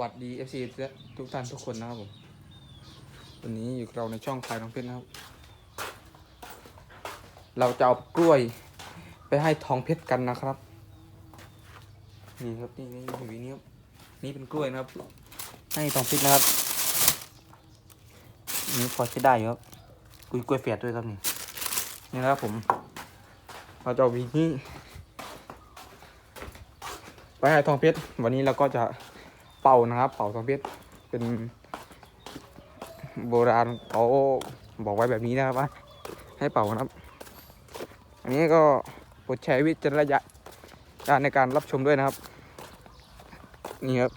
วัสดี FC ทุกท่านทุกคนนะครับผม วันนี้อยู่เราในช่องพายน้องเพชรนะครับ เราจะเอากล้วยไปให้ทองเพชรกันนะครับ นี่ครับนี่นี่นี่วีนี้ครับนี่เป็นกล้วยนะครับ ให้ทองเพชรนะครับนี่พอใช้ได้อยู่ครับกล้วยกล้วยเฟียดด้วยครับนี่นี่นะครับผม เราจะเอาวีนี้ไปให้ทองเพชรวันนี้เราก็จะ เป่านะครับ เป่าทองเพชรเป็นโบราณเขาบอกไว้แบบนี้นะครับว่าให้เป่านะครับ อันนี้ก็โปรดใช้วิจารณญาณในการรับชมด้วยนะครับ นี่ครับ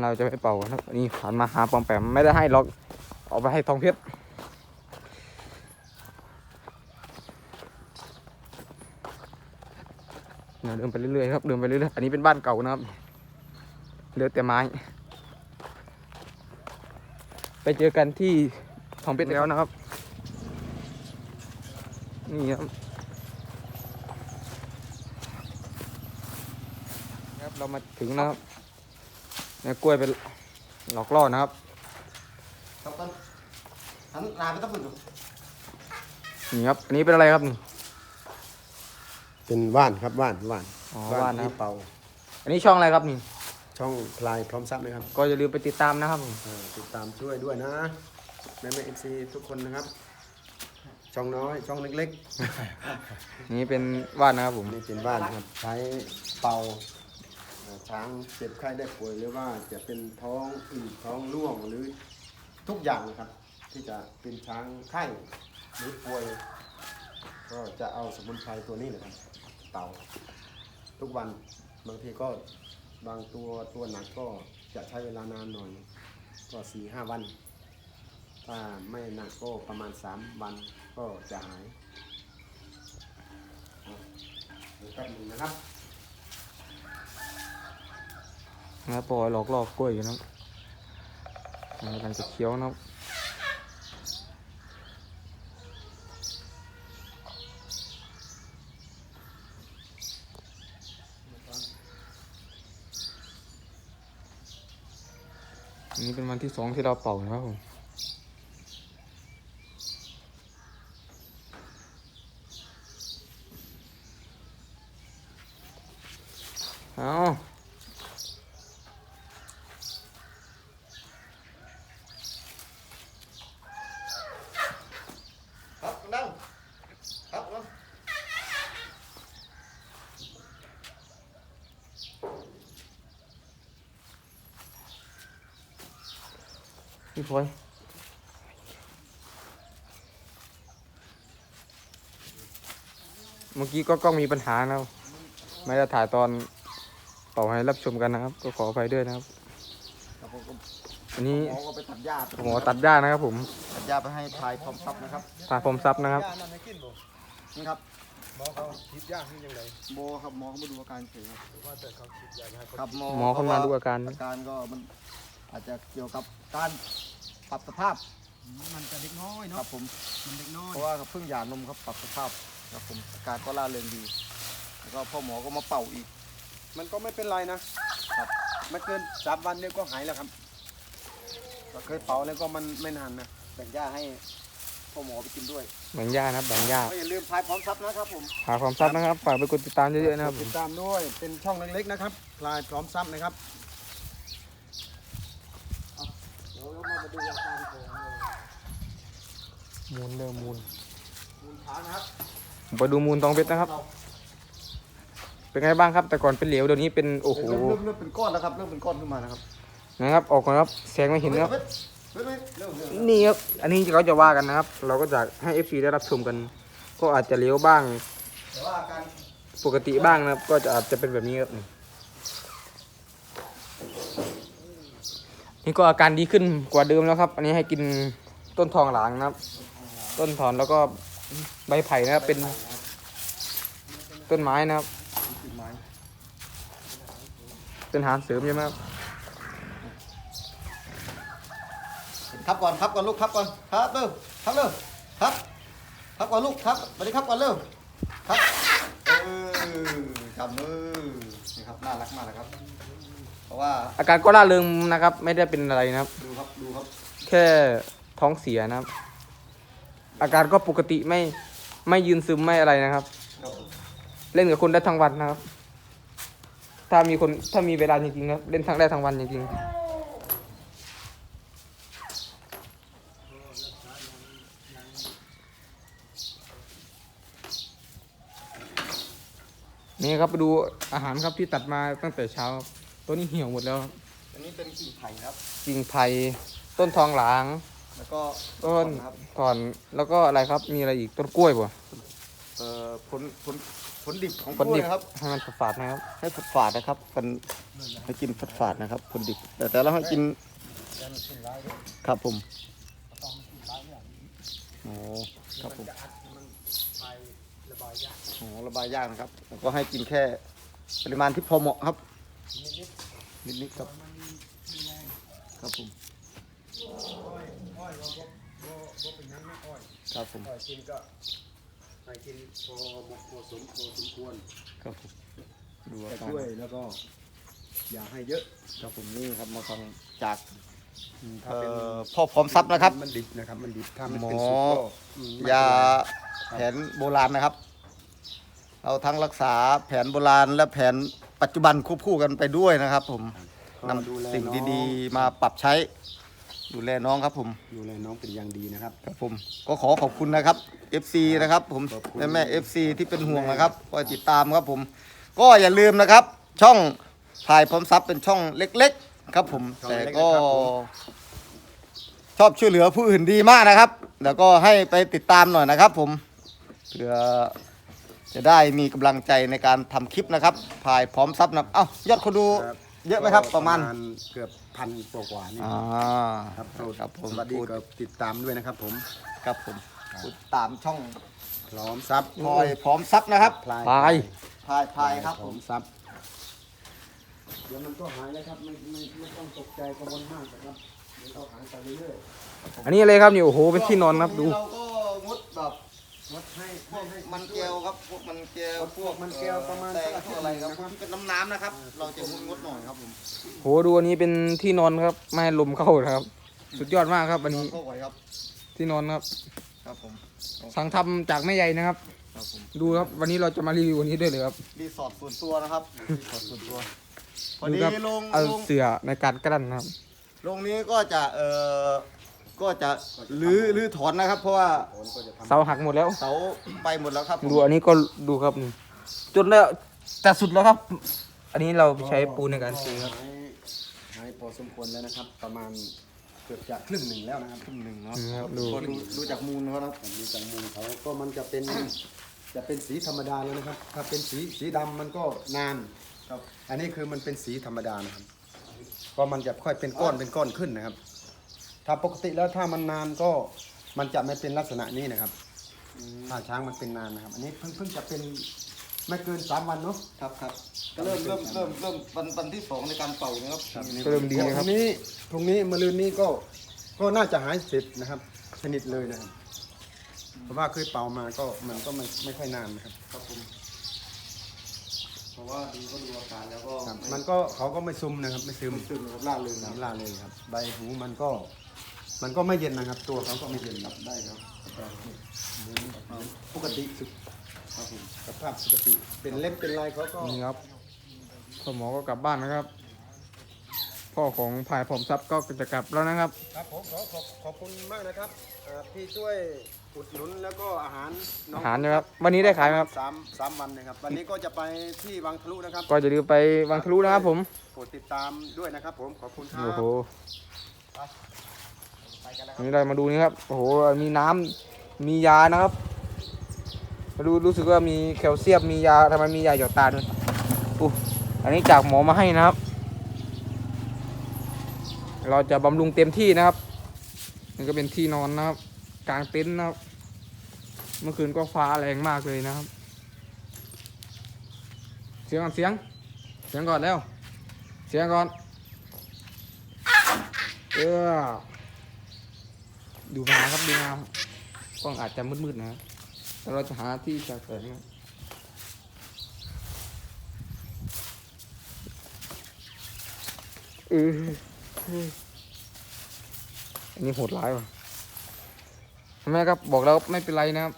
เราจะไปเป่านะครับอันนี่หันมาหาปอมแปมไม่ได้ให้หรอกเอาไปให้ทองเพชร เดินไปเรื่อยๆครับเดินไปเรื่อยๆอันนี้เป็นบ้านเก่านะครับเหลือแต่ไม้ ไปเจอกันที่ทองเพชรแล้วนะครับ นี่ครับครับเรามาถึงนะครับเนี่ยกล้วยเป็นหลอกล่อนะครับครับต้นหันหน้าไปต้องฝึกดูนี่ครับอันนี้เป็นอะไรครับนี่ เป็นว่านครับว่านว่านอ๋อว่านนะครับที่เป่าอันนี้ช่องอะไรครับนี่ ช่องพลายพร้อมซับนะครับก็อย่าลืมไปติดตามนะครับผมเออติดตามช่วยด้วยนะแม่แม่เอฟซีทุกคนนะครับ ช่องน้อยช่องเล็กนี่เป็นว่านนะครับผม ๆนี่เป็นว่านครับ ใช้เป่าเอ่อช้างเจ็บไข้ได้ป่วยหรือว่าจะเป็นท้องอืดท้องร่วงหรือทุกอย่างนะครับ ที่จะเป็นช้างไข้หรือป่วย ก็จะเอาสมุนไพรตัวนี้เลยครับ เป่าทุกวันบางทีก็บางตัวตัวหนักก็จะใช้เวลานานหน่อยก็สี่ห้าวัน ถ้าไม่หนักก็ประมาณสามวันก็จะหายเดี๋ยวแป๊บหนึงนะครับนะปล่อยหลอกลอกล้วยอยู่นะครับมันกำลังจะเคี้ยวนะครับอันนี้เป็นวัน ที่สองที่เราเป่านะครับผมเอา ครับนั่งครับนั่ง พี่พลอยเมื่อกี้ก็กล้องมีปัญหานะครับ ไม่ได้ถ่ายตอนเป่าให้รับชมกันนะครับ ก็ขออภัยด้วยนะครับครับผมก็อันนี้หมอก็ไปตัดหญ้าหมอตัดหญ้านะครับ ผมตัดหญ้าไปให้พลายพร้อมซับนะครับตาผมซับนะครับนี่ครับหมอเขาคิดยากนี่ยังไงโบครับหมอเขามาดูอาการเฉยครับว่าแต่เขาคิดยากให้เขาครับหมอหมอเข้ามาดูอาการ อาการก็มัน อาจจะเกี่ยวกับการปรับสภาพมันจะเด็กน้อยคเนาะรับผม มันเด็กน้อยเพราะว่าเพิ่งหย่านมครับปรับสภาพครับผมอาการก็ล่าเริงดี แล้วก็พ่อหมอก็มาเป่าอีก มันก็ไม่เป็นไรนะครับ ไม่เกินสามวันเนี่ยก็หายแล้วครับเราเคยเป่าแล้วก็มันไม่นานนะแบ่งหญ้าให้พ่อหมอไปกินด้วยแบ่งหญ้านะครับแบ่งหญ้าก็อย่าลืมพายพร้อมซับนะครับผมหาความซับนะครับฝากไปกดติดตามเยอะๆนะครับผติมดตามด้วยเป็นช่องเล็กๆนะครับพลายพร้อมซับนะครับ เดี๋ยวเรา มาดูอาการของมูลเริ่มมูลมูลช้างนะครับผมไปดูมูลทองเพชรนะครับ เป็นไงบ้างครับ แต่ก่อนเป็นเหลวเดี๋ยวนี้เป็นโอ้โหเริ่มเริ่มเริ่มเป็นก้อนแล้วครับเริ่มเป็นก้อนขึ้นมานะครับนะครับออกก่อนครับแสงไม่เห็นนะครับเฮ้ยเฮ้ยเฮ้ยเริ่มเริ่มนี่ครับอันนี้เขาจะว่ากันนะครับ เราก็จะให้ FC ได้รับชมกัน ก็อาจจะเลี้ยวบ้างแต่ว่าอาการปกติบ้างนะครับ ก็จะอาจจะเป็นแบบนี้ครับ นี่ก็อาการดีขึ้นกว่าเดิมแล้วครับ อันนี้ให้กินต้นทองหลางนะครับ ต้นถอนแล้วก็ใบไผ่นะครับเป็นต้นไม้นะครับติดไม้เป็นอาหารเสริมใช่ไหมครับครับก่อนครับก่อนลูกครับก่อนครับเร็วครับเร็วครับครับก่อนลูกครับสวัสดีครับก่อนเร็วครับเออจับมือนะครับน่ารักมากนะครับ ราะว่าอาการก็ร่าเริงนะครับ ไม่ได้เป็นอะไรนะครับ ดูครับดูครับแค่ท้องเสียนะครับ อาการก็ปกติไม่ไม่ยืนซึมไม่อะไรนะครับ ครับผมเล่นกับคนได้ทั้งวันนะครับ ถ้ามีคนถ้ามีเวลาจริงๆนะครับเล่นทั้งได้ทั้งวันจริงๆนี่ครับไปดูอาหารครับที่ตัดมาตั้งแต่เช้าครับ ตัวนี้เหี่ยวหมดแล้วครับอันนี้เป็นกิ่งไผ่ครับ กิ่งไผ่ต้นทองหลาง แล้วก็ต้นครับถอนแล้วก็อะไรครับมีอะไรอีกต้นกล้วยป่ะเอ่อผลผลผลดิบของผลกล้วยดิบนะครับ ให้มันฝาดๆนะครับ ให้ฝาดฝาดๆนะครับมันให้กินฝาดฝาดๆนะครับผลดิบแต่แต่เราให้กินครับผมโอ้ครับผมโอ้ระบายยากนะครับแล้วก็ให้กินแค่ปริมาณที่พอเหมาะครับ นิดๆครับครับผมครับผมกินก็ให้กินพอเหมาะพอสมพอสมควรครับผมดูแต่อาการช่วยแล้วก็ อย่าให้เยอะครับผมนี่ครับมาฟังจากถ้าเอ่เป็นอพ่อพร้อมทรัพย์นะครับ มันดิบนะครับ มันดิบถ้ามันหมอเป็นสุกก็อืมไม่ยาเป็นไรแผนโบราณนะครับ เอาทั้งรักษาแผนโบราณและแผน ปัจจุบันควบคู่กันไปด้วยนะครับผมก็นำดูแลสิ่งน้อดีๆมาปรับใช้ ดูแลน้องครับผมดูแลน้องเป็นอย่างดีนะครับ ครับผมก็ขอขอบคุณนะครับ FC นะครับ ผมขอบคุณ แม่แม่ FC ที่เป็นห่วงนะครับคอยติดตามครับผม ก็อย่าลืมนะครับ ช่องถ่ายพร้อมทรัพย์เป็นช่องเล็ก ๆ ครับผม ช่องแต่เล็กๆก็ครับผม ชอบช่วยเหลือผู้อื่นดีมากนะครับ แล้วก็ให้ไปติดตามหน่อยนะครับ ผมเพื่อ จะได้มีกำลังใจในการทำคลิปนะครับถ่ายพร้อมทรัพย์นะเอ้ายอดคนดูครับเยอะไหมครับประมาณเกือบพันกว่าๆนี่อ่าครับครับผมสวัสดีกับติดตามด้วยนะครับ ผมครับผมติดตามช่องพร้อมซับพลอยพร้อมทรัพย์นะครับพลายพลาย พายพายครับพร้อมซับเดี๋ยวมันก็หายแล้วครับไม่ไม่ไม่ต้องตกใจกังวลมากนะครับเดี๋ยวเราหายไปเรื่อยอันนี้อะไรครับนี่โอ้โหเป็นที่นอนครับดู เราก็งดแบบ ๆงดให้พวกมันแก้วครับ พวกมันแก้วพวกมันแก้วประมาณแต่สักอาพทิวตกย์อะไรหนึ่ครับงนะครับที่เป็นน้ำน้ำๆนะครับ เราจะงดงดหน่อยครับผมโหดูอันนี้เป็นที่นอนครับไม่ให้ลมเข้านะครับ สุดยอดมากครับอันนี้เข้าไว้ครับที่นอนครับ ครับผมสั่งทำจากแม่ใหญ่นะครับครับผมดูครับวันนี้เราจะมารีวิววันนี้ด้วยเลยครับรีสอร์ทส่วนตัวนะครับรีสอร์ทส่วนตัวพอดูดีครับลงเอาลงเสือในการกลั้นนะครับลงนี้ก็จะเอ่อ ก็จะรื้อรื้อถอนนะครับ เพราะว่าผลก็จะทำเสาหักหมดแล้ว เสาไปหมดแล้วครับผมดูอันนี้ก็ดูครับนี่จนแล้วแต่สุดแล้วครับ อันนี้เราใช้ปูนในการตีครับหายหายพอสมควรแล้วนะครับ ประมาณเกือบจะครึ่งหนึ่งแล้วนะครับครึ่งหนึ่งเนาะนี่ครับดูก็ดูดูจากมูลเขานะครับดูจากมูลเขาก็มันจะเป็นจะเป็นสีธรรมดาแล้วนะครับ ถ้าเป็นสีสีดำมันก็นานครับ อันนี้คือมันเป็นสีธรรมดานะครับ ก็มันจะค่อยเป็นก้อนเป็นก้อนขึ้นนะครับ ถ้าปกติแล้วถ้ามันนานก็มันจะไม่เป็นลักษณะนี้นะครับถ้าช้างมันเป็นนานนะครับ อันนี้เพิ่งเพิ่งจะเป็นไม่เกินสามวันเนาะครับครับก็เริ่มเริ่มเริ่มเริ่มวันวันที่สองในการเป่านะครับก็เริ่มดีพนะครัรุ่บงนี้พรุ่งนี้มะรืนนี้ก็ก็น่าจะหายเสร็จนะครับสนิทเลยนะครับเพราะว่าเคยเป่ามาก็มันก็ไม่ไม่ค่อยนานนะครับครับผมเพราะว่าดูก็ดูอาการแล้วก็ครับมันก็เขาก็ไม่ซึมนะครับ ไม่ซึมซึมนะครับล่าเริงคครัรับบล่าเลยครับ ใบหูมันก็ มันก็ไม่เย็นนะครับ ตัวเขาก็ไม่เย็นครับได้ครับปกติสุดครับผมสภาพปกติเป็นเล็บเป็นลายเขาก็นี่ครับพ่อหมอก็กลับบ้านนะครับ พ่อของพายผมทรัพย์ก็จะกลับแล้วนะครับ ครับผมขอขอบขอบคุณมากนะครับเอ่อที่ช่วยอุดหนุนแล้วก็อาหารน้อาหารนะครับ วันนี้ได้ขายไหมครับ สามสามวันนะครับ วันนี้ก็จะไปที่วังทะลุนะครับก็จะลืมไปวังทะลุนะครับผม โปรดติดตามด้วยนะครับ ผมขอบคุณครัโอ้บโหไปกันแล้วคอัรับ นนี้เรามาดูนี่ครับโอ้โหมีน้ำมียานะครับมาดูรู้สึกว่ามีแคลเซียมมียาทำไมมียาหยอดตาด้วยอู้อันนี้จากหมอมาให้นะครับ เราจะบำรุงเต็มที่นะครับนี่ก็เป็นที่นอนนะครับ กลางเต็นท์นะครับ เมื่อคืนก็ฟ้าแรงมากเลยนะครับ เสียงก่อนเสียง เสียงก่อนแล้ว เสียงก่อน เออ ดูน้ำครับดูงามกล้องอาจจะมืดๆนะแต่เราจะหาที่จากแสงนะอืออันนี้โหดร้ายว่ะไมครับบอกแล้วไม่เป็นไรนะครับ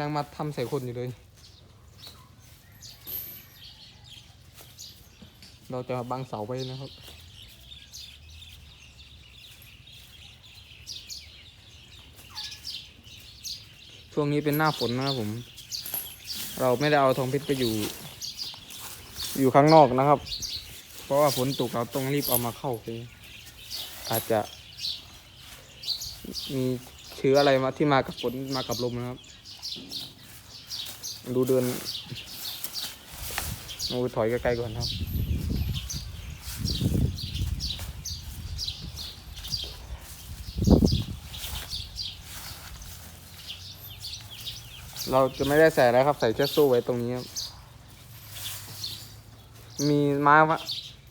ยังมาทำใส่คนอยู่เลย เราจะบังเสาไว้นะครับ ช่วงนี้เป็นหน้าฝนนะครับผม เราไม่ได้เอาทองเพชรไปอยู่ อยู่ข้างนอกนะครับ เพราะว่าฝนตกเราต้องรีบเอามาเข้าไปอาจจะ มีเชื้ออะไรมาที่มากับฝนมากับลมนะครับ ดูเดินดูถอยใกล้ๆก่อนครับ เราจะไม่ได้ใส่อะไรครับ ใส่แค่โซ่ไว้ตรงนี้ครับ มีไม้ไว้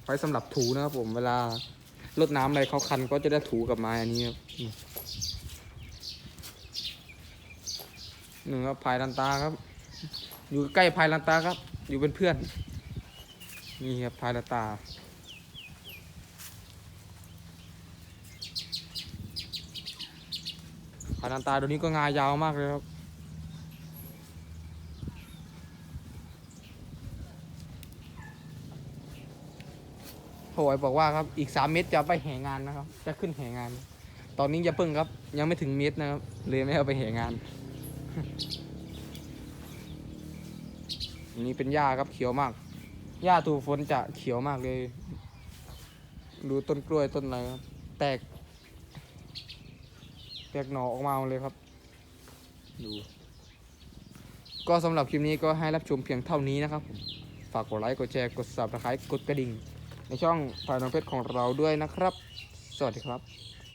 ไว้สำหรับถูนะครับผมเวลารดน้ำอะไรเขาคันก็จะได้ถูกับไม้อันนี้ครับหนึ่งครับพายลันตาครับ อยู่ใกล้พายลันตาครับ อยู่เป็นเพื่อน นี่ครับพายลันตาพายลันตาตัวนี้ก็งายาวมากเลยครับ โหยบอกว่าครับอีกสามเมตรจะไปแห่งานนะครับ จะขึ้นแห่งาน ตอนนี้อย่าเพิ่งครับ ยังไม่ถึงเมตรนะครับเลยไม่เอาไปแห่งาน นี้เป็นหญ้าครับเขียวมากหญ้าถูกฝนจะเขียวมากเลย ดูต้นกล้วยต้นอะไรครับ แตก แตกหน่อออกมาเลยครับ ดูก็สำหรับคลิปนี้ก็ให้รับชมเพียงเท่านี้นะครับ ฝากกดไลค์ กดแชร์ กด subscribe กดกระดิ่ง ในช่องพายน้องเพชรของเราด้วยนะครับ สวัสดีครับ